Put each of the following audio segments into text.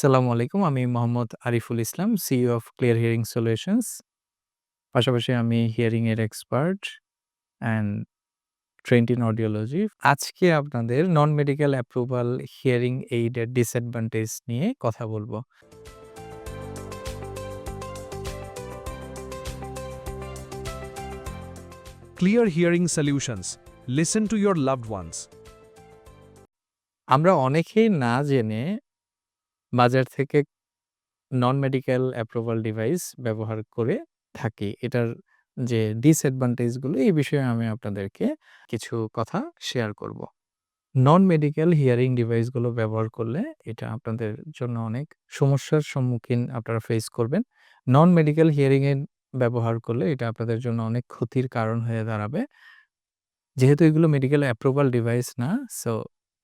সালামু আলাইকুম। আমি Mohammad Ariful Islam, CEO of clear hearing solutions. পাশাপাশি আমি হিয়ারিং এর expert and trained in audiology. আজকে আপনাদের non medical approval hearing aid এর ডিসঅ্যাডভান্টেজ নিয়ে কথা বলব clear hearing solutions Listen to your loved ones আমরা অনেকেই না জেনে বাজার থেকে নন মেডিকেল অ্যাপ্রুভাল ডিভাইস ব্যবহার করে থাকি। এটার যে ডিসঅ্যাডভান্টেজগুলো এই বিষয়ে আমি আপনাদেরকে কিছু কথা শেয়ার করব। নন মেডিকেল হিয়ারিং ডিভাইসগুলো ব্যবহার করলে এটা আপনাদের জন্য অনেক সমস্যার সম্মুখীন আপনারা ফেস করবেন। নন মেডিকেল হিয়ারিংয়ের ব্যবহার করলে এটা আপনাদের জন্য অনেক ক্ষতির কারণ হয়ে দাঁড়াবে। যেহেতু এগুলো মেডিকেল অ্যাপ্রুভাল ডিভাইস না, সো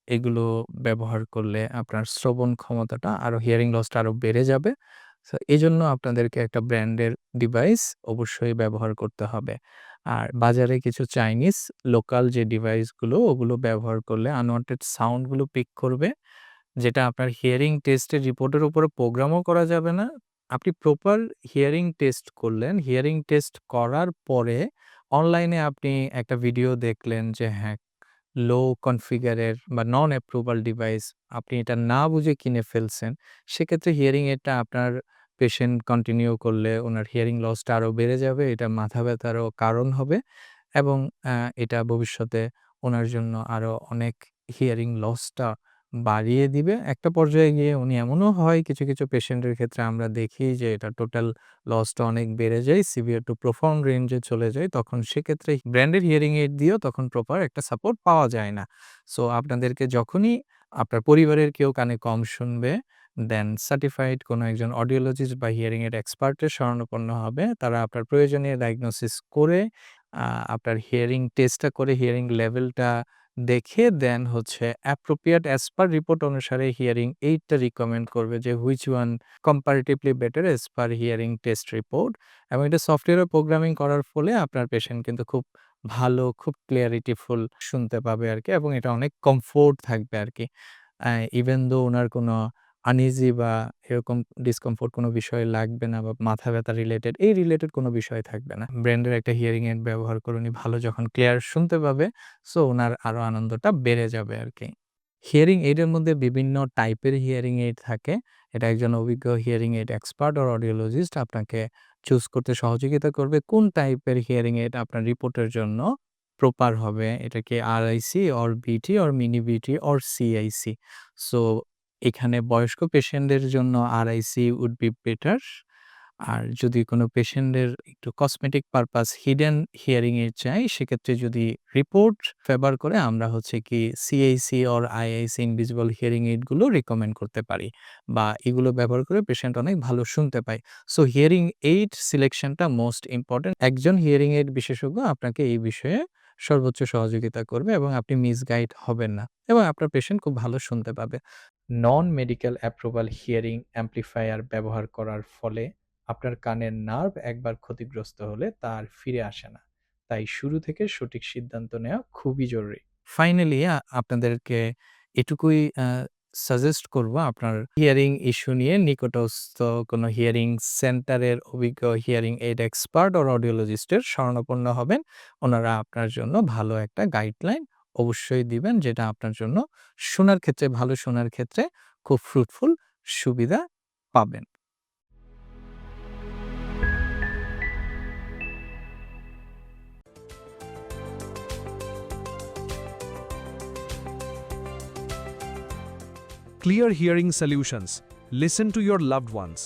এগুলো ব্যবহার করলে আপনার শ্রবণ ক্ষমতাটা আরও হিয়ারিং লসটা আরও বেড়ে যাবে। সো এই জন্য আপনাদেরকে একটা ব্র্যান্ডের ডিভাইস অবশ্যই ব্যবহার করতে হবে। আর বাজারে কিছু চাইনিজ লোকাল যে ডিভাইসগুলো ওগুলো ব্যবহার করলে আনওয়ান্টেড সাউন্ডগুলো পিক করবে। যেটা আপনার হিয়ারিং টেস্টের রিপোর্টের উপরে প্রোগ্রামও করা যাবে না। আপনি প্রপার হিয়ারিং টেস্ট করলেন। হিয়ারিং টেস্ট করার পরে অনলাইনে আপনি একটা ভিডিও দেখলেন যে হ্যাঁ, লো কনফিগারের বা নন অ্যাপ্রুভাল ডিভাইস আপনি এটা না বুঝে কিনে ফেলছেন। সেক্ষেত্রে হিয়ারিং এডটা আপনার পেশেন্ট কন্টিনিউ করলে ওনার হিয়ারিং লসটা আরও বেড়ে যাবে। এটা মাথা ব্যথারও কারণ হবে এবং এটা ভবিষ্যতে ওনার জন্য আরও অনেক হিয়ারিং লসটা বাড়িয়ে দিবে। একটা পর্যায়ে গিয়ে উনি এমনও হয় কিছু, কিছু পেশেন্টের ক্ষেত্রে আমরা দেখি যে এটা টোটাল লসটা অনেক বেড়ে যায়। সিভিয়ার টু প্রফাউন্ড রেঞ্জ চলে যায়। তখন সেক্ষেত্রে ব্র্যান্ডেড হিয়ারিং এইড দিয়েও তখন প্রপার একটা সাপোর্ট পাওয়া যায় না। সো আপনাদেরকে যখনই আপনার পরিবারের কেউ কানে কম শুনবে, দেন সার্টিফাইড কোনো একজন অডিওলজিস্ট বা হিয়ারিং এর এক্সপার্ট এর শরণাপন্ন হবে। তারা আপনার প্রয়োজনীয় ডায়াগনোসিস করে আপনার হিয়ারিং টেস্টটা করে হিয়ারিং লেভেলটা দেখে দেন হচ্ছে অ্যাপ্রোপ্রিয়েট অ্যাজ পার রিপোর্ট অনুসারে হিয়ারিং এইটটা রিকমেন্ড করবে যে which one comparatively better as per hearing test report এবং এটা সফটওয়্যারে প্রোগ্রামিং করার ফলে আপনার পেশেন্ট কিন্তু খুব ভালো, খুব ক্লিয়ারিটিফুল শুনতে পাবে আর কি এবং এটা অনেক কমফোর্ট থাকবে আর কি ইভেন দো ওনার কোনো আনইজি বা এরকম ডিসকমফোর্ট কোনো বিষয় লাগবে না বা মাথা ব্যথা রিলেটেড এই রিলেটেড কোনো বিষয় থাকবে না। ব্র্যান্ডের একটা হিয়ারিং এইড ব্যবহার করে উনি ভালো যখন ক্লিয়ার শুনতে পাবে, সো ওনার আরও আনন্দটা বেড়ে যাবে আর কি হিয়ারিং এইডের মধ্যে বিভিন্ন টাইপের হিয়ারিং এইড থাকে। এটা একজন অভিজ্ঞ hearing aid expert or audiologist আপনাকে চুজ করতে সহযোগিতা করবে কোন টাইপের হিয়ারিং এইড আপনার রিপোর্টের জন্য প্রপার হবে। এটা কি RIC or BT or mini BT or CIC. So এখানে বয়স্ক পেশেন্টদের জন্য আরআইসি উড বি বেটার। আর যদি কোনো পেশেন্টের একটু কসমেটিক পারপাস হিডেন হিয়ারিং এর চাই, সেক্ষেত্রে যদি রিপোর্ট ফেভার করে আমরা হচ্ছে কি CIC or IIC invisible hearing এইডগুলো recommend করতে পারি। বা এগুলো ব্যবহার করে পেশেন্ট অনেক ভালো শুনতে পায়। সো হিয়ারিং এইড সিলেকশনটা মোস্ট ইম্পোর্টেন্ট। একজন হিয়ারিং এইড বিশেষজ্ঞ আপনাকে এই বিষয়ে সর্বোচ্চ সহযোগিতা করবে এবং আপনি মিসগাইড হবেন না এবং আপনার পেশেন্ট খুব ভালো শুনতে পাবে। Non medical approval hearing amplifier ব্যবহার করার ফলে আপনার কানের নার্ভ একবার ক্ষতিগ্রস্ত হলে তা আর ফিরে আসে না। তাই শুরু থেকে সঠিক সিদ্ধান্ত নেওয়া খুবই জরুরি। ফাইনালি আপনাদেরকে এটুকুই সাজেস্ট করব আপনার হিয়ারিং ইস্যু নিয়ে নিকটস্থ কোনো হিয়ারিং সেন্টারের অভিজ্ঞ হিয়ারিং এইড এক্সপার্ট অর অডিওলজিস্টের শরণাপন্ন হবেন। ওনারা আপনার জন্য ভালো একটা গাইডলাইন অবশ্যই দিবেন, যেটা আপনার জন্য শোনার ক্ষেত্রে, ভালো শোনার ক্ষেত্রে খুব ফ্রুটফুল সুবিধা পাবেন। Clear Hearing Solutions. Listen to your loved ones.